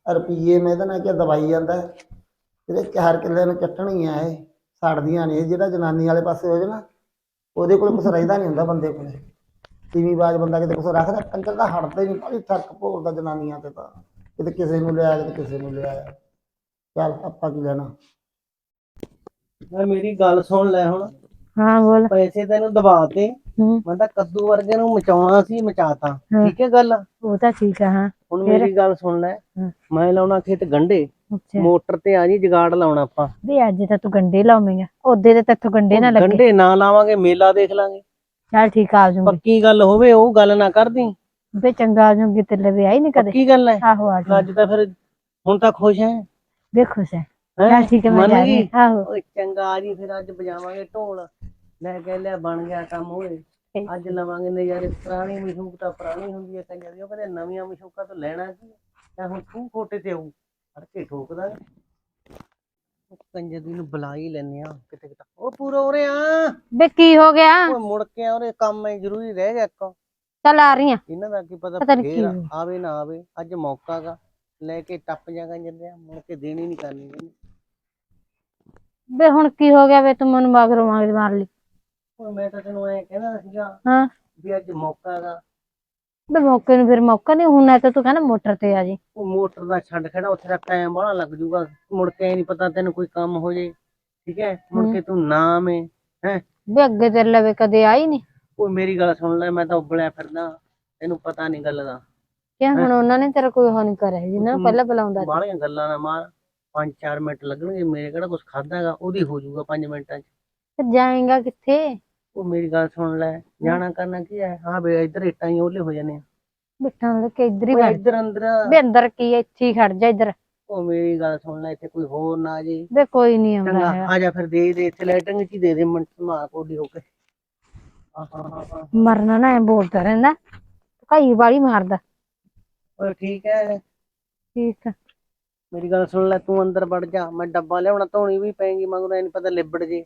ਰੁਪਈਏ ਮੈਂ ਇਹਦੇ ਨਾਲ ਕੀ ਦਵਾਈ ਜਾਂਦਾ। ਇਹਦੇ ਚਾਰ ਕਿੱਲੇ ਨੂੰ ਚੱਟਣੀਆਂ ਇਹ ਸੜਦੀਆਂ ਨੇ ਇਹ ਜਿਹੜਾ ਜਨਾਨੀ ਵਾਲੇ ਪਾਸੇ ਹੋ ਜਾ ਨਾ ਉਹਦੇ ਕੋਲ ਕੁਛ ਰਹਿੰਦਾ ਨਹੀਂ ਹੁੰਦਾ ਬੰਦੇ ਕੋਲੇ। ਤੀਵੀਂ ਬਾਜ ਬੰਦਾ ਕਿਤੇ ਕੁਛ ਰੱਖਦਾ ਕੰਜਰ ਦਾ ਹਟਦਾ ਹੀ ਨਹੀਂ ਭਾਈ ਠਰਕ ਭੋਰਦਾ ਜਨਾਨੀਆਂ ਤੇ ਤਾਂ। ਕਿਤੇ ਕਿਸੇ ਨੂੰ ਲਿਆ ਕਿਤੇ ਕਿਸੇ ਨੂੰ ਲਿਆ। ਚੱਲ ਆਪਾਂ ਕੀ ਲੈਣਾ? ਯਾਰ ਮੇਰੀ ਗੱਲ ਸੁਣ ਲੈ ਹੁਣ। ਹਾਂ ਬੋਲ। ਪੈਸੇ ਤੈਨੂੰ ਦਬਾ ਤੇ ਹੂੰ। ਮੈਂ ਤਾਂ ਕੱਦੂ ਵਰਗੇ ਨੂੰ ਮਚਾਉਣਾ ਸੀ ਮਚਾਤਾ। ਠੀਕ ਹੈ ਗੱਲ? ਉਹ ਤਾਂ ਠੀਕ ਆ ਹਾਂ। ਹੁਣ? ਮੇਰੀ ਗੱਲ ਸੁਣ ਲੈ। ਮੈਂ ਲਾਉਣਾ ਖੇਤ ਗੰਡੇ। ਮੋਟਰ ਤੇ ਆ ਜੀ ਜਗਾੜ ਲਾਉਣਾ ਆਪਾਂ। ਵੀ ਅੱਜ ਤਾਂ ਤੂੰ ਗੰਡੇ ਲਾਵੇਂਗਾ ਉਹਦੇ ਤੇ ਤੇਥੋਂ ਗੰਡੇ ਨਾ ਲੱਗੇ। ਗੰਡੇ ਨਾ ਲਾਵਾਂਗੇ ਮੇਲਾ ਦੇਖ ਲਾਂਗੇ। ਚੱਲ ਠੀਕ ਆ ਆ ਜਾਊਂਗੀ। ਪੱਕੀ ਗੱਲ ਹੋਵੇ ਉਹ ਗੱਲ ਨਾ ਕਰਦੀ। ਵੇ ਚੰਗਾ ਆ ਜਾਊਂਗੀ ਤੇਰੇ ਲਈ ਆਈ ਨਹੀਂ ਕਦੇ। ਪੱਕੀ ਗੱਲ ਹੈ। ਆਹੋ ਆ ਅੱਜ ਤਾਂ ਫਿਰ ਹੁਣ ਤਾਂ ਖੁਸ਼ ਹੈ। ਵੇ ਖੁਸ਼ ਹੈ? ਚੱਲ ਠੀਕ ਹੈ ਮੈਂ ਜਾ? ਰਹੀ। ਆਹੋ। ਚੰਗਾ ਆ ਜੀ ਫਿਰ ਅੱਜ ਵਜਾਵਾਂਗੇ ਢੋਲ। ਲੈ ਕੇ ਲਿਆ ਬਣ ਗਿਆ ਕੰਮ ਹੋਏ ਅੱਜ ਲਵਾਂਗੇ ਨਜ਼ਾਰੇ ਪੁਰਾਣੀ ਮਸ਼ੂਕ ਤਾਂ ਪੁਰਾਣੀ ਹੁੰਦੀ ਹੈ ਕੰਜਰ ਦੀ ਉਹ ਕਹਿੰਦੇ ਨਵੀਆਂ ਮਸ਼ੂਕਾਂ ਤੋਂ ਲੈਣਾ ਕੀ ਹੈ? ਤਾਂ ਹੁਣ ਤੂੰ ਖੋਟੇ ਤੇ ਆਉ ਫੜ ਕੇ ਠੋਕਦਾ ਉਹ ਕੰਜਰ ਦੀ ਨੂੰ ਬੁਲਾ ਹੀ ਲੈਨੇ ਆ ਕਿਤੇ ਕਿਤੇ। ਉਹ ਪੂਰਾ ਉਰੇ ਆ। ਵੇ ਕੀ ਹੋ ਗਿਆ? ਓਏ ਮੁੜ ਕੇ ਆ ਉਰੇ ਕੰਮ ਹੈ ਜ਼ਰੂਰੀ ਰਹਿ ਗਿਆ ਇੱਕ। ਚੱਲ ਆ ਰਹੀ ਆ ਇਹਨਾਂ ਦਾ ਕੀ ਪਤਾ ਪਤਾ ਨੀ ਕੀ ਫੇਰ। ਆਵੇ ਨਾ ਆਵੇ ਅੱਜ ਮੌਕਾ ਗਾ ਲੈ ਕੇ ਟੱਪ ਜਾ ਕੰਜਰ ਦੇ ਮੁੜ ਕੇ ਦੇਣੀ ਨਹੀਂ ਕਰਨੀ। ਇਹਨੇ। ਵੇ ਹੁਣ ਕੀ ਹੋ ਗਿਆ? ਵੇ ਤੂੰ ਮੈਨੂੰ ਮਗਰੋਂ ਮੰਗ ਮਾਰ ਲਈ। ਮੈਂ ਤਾਂ ਤੈਨੂੰ ਐ ਕਹਿੰਦਾ ਸੀਗਾ ਹਾਂ। ਵੀ ਅੱਜ ਮੌਕਾ ਨੂੰ ਫਿਰ ਮੌਕਾ ਨਹੀਂ ਹੁਣ ਤਾਂ ਤੂੰ ਕਹਿੰਦਾ ਮੋਟਰ ਤੇ ਆ ਜੀ। ਉਹ ਮੋਟਰ ਦਾ ਛੱਡ ਖੜਾ ਉੱਥੇ ਦਾ ਟਾਈਮ ਬੜਾ ਲੱਗ ਜੂਗਾ ਮੁੜ ਕੇ ਨਹੀਂ ਪਤਾ ਤੈਨੂੰ ਕੋਈ ਕੰਮ ਹੋ ਜੇ ਠੀਕ ਹੈ? ਮੁੜ ਕੇ ਤੂੰ ਨਾ ਆਵੇਂ ਹੈ? ਵੇ ਅੱਗੇ ਤੇਰੇ ਲਵੇ ਕਦੇ ਆਈ ਨਹੀਂ ਉਹ ਮੇਰੀ ਗੱਲ ਸੁਣ ਲੈ ਮੈਂ ਤਾਂ ਉਬਲਿਆ ਫਿਰਦਾ ਤੈਨੂੰ ਪਤਾ ਨਹੀਂ ਗੱਲ ਦਾ। ਕਿ ਹੁਣ ਉਹਨਾਂ ਨੇ ਤੇਰਾ ਕੋਈ ਨਹੀਂ ਕਰਿਆ ਜਿੰਨਾ ਨੂੰ ਪਹਿਲਾਂ ਬੁਲਾਉਂਦਾ। ਬਾਹਲੀਆਂ ਗੱਲਾਂ ਨਾ ਮਾਰ 5-4 ਮਿੰਟ ਲੱਗਣਗੇ ਮੇਰੇ ਕਿਹੜਾ ਕੁਝ ਖਾਦਾ ਹੈਗਾ ਉਹਦੀ ਹੋ ਜਾਊਗਾ 5 ਮਿੰਟਾਂ 'ਚ। ਫਿਰ ਜਾਏਗਾ ਕਿੱਥੇ? ਉਹ ਮੇਰੀ ਗੱਲ ਸੁਣ ਲੈ ਜਾਣਾ ਕਰਨਾ ਕੀ ਹੈ? ਹਾਂ ਬੇ ਇੱਧਰ ਇੱਟਾਂ ਹੀ ਓਲੇ ਹੋ ਜਾਣੇ ਆ। ਲੈ ਕੇ ਇੱਧਰ ਹੀ ਵੜ ਇੱਧਰ ਅੰਦਰ ਵੇ ਅੰਦਰ ਕੀ ਹੈ, ਇੱਥੇ ਹੀ ਖੜ ਜਾ ਇੱਧਰ। ਉਹ ਮੇਰੀ ਗੱਲ ਸੁਣ ਲੈ ਇੱਥੇ ਕੋਈ ਹੋਰ ਨਾ ਆ ਜੇ। ਵੇ ਕੋਈ ਨਹੀਂ ਆਉਂਦਾ ਚੰਗਾ ਹੈਗਾ। ਆ ਜਾ ਫਿਰ ਦੇ ਦੇ ਇੱਥੇ ਲਾਈਟਿੰਗ ਚ ਹੀ ਦੇ ਦੇ ਮਿੰਟ ਮਾਰ ਕੋਡੀ ਹੋ ਕੇ। ਮਰਨਾ ਨਾ ਐ ਬੋਲਦਾ ਰਹਿੰਦਾ ਕਈ ਵਾਲੀ ਮਾਰਦਾ। ਓਏ ਠੀਕ ਹੈ? ਠੀਕ ਆ। ਮੇਰੀ ਗੱਲ ਸੁਣ ਲੈ ਤੂੰ ਅੰਦਰ ਵੜ ਜਾ ਮੈਂ ਡੱਬਾ ਲਿਆਉਣਾ ਧੋਣੀ ਵੀ ਪੈਂਗੀ ਮਗਰੋਂ ਨਹੀਂ ਪਤਾ ਲਿਬੜ ਜੇ।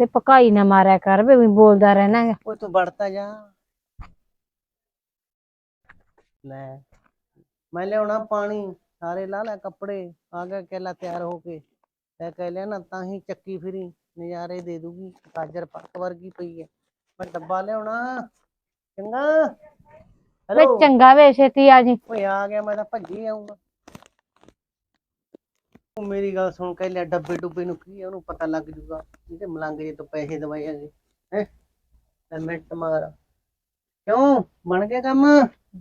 ਵੇ ਪਕਾਈ ਨਾ ਮਾਰਿਆ ਕਰ ਵੇ ਵੀ ਬੋਲਦਾ ਰਹਿਣਾ ਹੈਗਾ। ਓਏ ਤੂੰ ਵੜਤਾ ਜਾ। ਲੈ ਮੈਂ ਲਿਆਉਣਾ ਪਾਣੀ ਸਾਰੇ ਲਾ ਲੈ ਕੱਪੜੇ ਆ ਗਿਆ ਕੇਲਾ ਤਿਆਰ ਹੋ ਕੇ। ਤੇ ਕਹਿ ਲਿਆ ਨਾ ਤਾਂ ਹੀ ਚੱਕੀ ਫਿਰੀ ਨਜ਼ਾਰੇ ਦੇ ਦੂਗੀ ਗਾਜਰ ਪੱਕ ਵਰਗੀ ਪਈ ਹੈ ਮੈਂ ਡੱਬਾ ਲਿਆਉਣਾ ਚੰਗਾ। ਵੇ ਹੈਲੋ ਚੰਗਾ ਵੇ ਛੇਤੀ ਆ ਜੀ। ਓਏ ਆ ਗਿਆ ਮੈਂ ਤਾਂ ਭੱਜੀ ਆਉਂਗਾ ਉਹ ਮੇਰੀ ਗੱਲ ਸੁਣ ਕੇ ਲੈ ਡੱਬੇ ਡੁੱਬੇ ਨੂੰ ਕੀ ਆ, ਉਹਨੂੰ ਪਤਾ ਲੱਗ ਜੂਗਾ ਇਹਦੇ ਮਲੰਗ ਜੇ ਤੋਂ ਪੈਸੇ ਦਵਾਏਗੇ ਹੈ? ਲੈ ਮਿੰਟ ਮਾਰ ਕਿਉਂ? ਬਣ ਗਿਆ ਕੰਮ?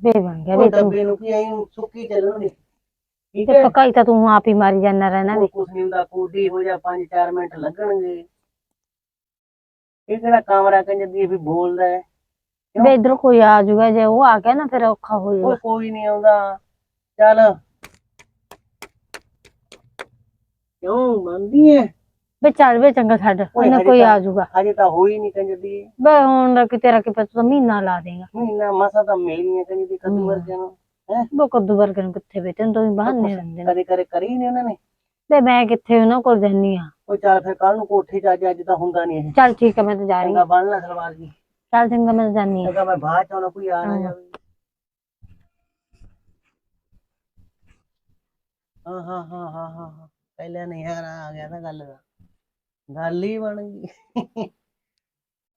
ਵੇ ਬਣ ਗਿਆ ਉਹ ਵੇ ਤੂੰ। ਡੱਬੇ ਨੂੰ ਕੀ ਆਈ ਸੁੱਕੀ ਚੱਲਣਗੇ? ਠੀਕ ਤੇ ਹੈ? ਪਕਾਈ ਤਾਂ ਤੂੰ ਆਪ ਹੀ ਮਾਰੀ ਜਾਂਦਾ ਰਹਿਣਾ ਵੇ। ਕੁਛ ਨਹੀਂ ਹੁੰਦਾ ਕੋਡੀ ਹੋ ਜਾ 5-4 ਮਿੰਟ ਲੱਗਣਗੇ। ਇਹ ਕਿਹੜਾ ਕਮਰਾ ਕੰਜਦੀ ਵੀ ਬੋਲਦਾ ਹੈ? ਵੇ ਇਧਰ ਕੋਈ ਆ ਜਾਊਗਾ ਜੇ ਉਹ ਆ ਗਿਆ ਨਾ ਫਿਰ ਔਖਾ ਹੋ ਜਾਊਗਾ। ਉਹ ਕੋਈ ਨਹੀਂ ਆਉਂਦਾ। ਚੱਲ। ਕਿਉਂ ਮੰਨਦੀ ਹੈ ਵੇ ਚੱਲ ਵੇ ਚੰਗਾ ਛੱਡ ਉਹਨੇ ਹਜੇ ਕੋਈ ਤਾਂ- ਆ ਜਾਊਗਾ ਹਜੇ ਤਾਂ ਹੋਈ ਨਹੀਂ ਕੰਜਦੀ ਵੇ ਹੁਣ ਕਿ ਤੇਰਾ ਕੀ ਪਤਾ ਤੂੰ ਮਹੀਨਾ ਲਾ ਦੇਗਾ। ਮਹੀਨਾ ਮਸਾ ਤਾਂ ਮਿਲਣੀਆਂ ਕੰਜਦੀ ਕਦੋਂ ਵਰਗਿਆਂ ਨੂੰ ਹੈ? ਉਹ ਕੱਦੂ ਵਰਗੇ ਨੂੰ ਕਿੱਥੇ ਵੇ ਤੈਨੂੰ ਤਾਂ ਵੀ ਬਹਾਨੇ ਰਹਿੰਦੇ ਨੇ। ਕਦੇ ਕਦੇ ਕਰੀ ਨਹੀਂ ਉਹਨਾਂ ਨੇ। ਵੇ ਮੈਂ ਕਿੱਥੇ ਉਹਨਾਂ ਕੋਲ ਜਾਨੀ ਆ ਉਹ ਚੱਲ ਫਿਰ ਕੱਲ ਨੂੰ ਕੋਠੇ 'ਚ ਅੱਜ ਅੱਜ ਤਾਂ ਹੁੰਦਾ ਨਹੀਂ ਇਹ। ਚੱਲ ਠੀਕ ਹੈ ਮੈਂ ਤਾਂ ਜਾ ਰਹੀ ਚੰਗਾ ਹਾਂ। ਬੰਨ ਲੈ ਸਲਵਾਰ ਜੀ। ਚੱਲ ਚੰਗਾ ਮੈਂ ਤਾਂ ਜਾਨੀ ਆ ਚੰਗਾ ਮੈਂ ਬਾਅਦ ਚ ਆਉਣਾ ਕੋਈ ਆ ਨਾ ਜਾਵੇ। ਹਾਂ ਹਾਂ ਹਾਂ ਹਾਂ ਹਾਂ ਹਾਂ। ਪਹਿਲਾਂ ਨਹੀਂ ਯਾਰ ਆ ਗਿਆ ਨਾ ਗੱਲ ਦਾ। ਗੱਲ ਹੀ ਬਣ ਗਈ।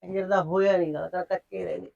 ਕੰਜਰ ਹੋਇਆ ਨਹੀਂ ਗੱਲ ਤਾਂ ਕੱਚੇ ਰਹਿ ਗਏ।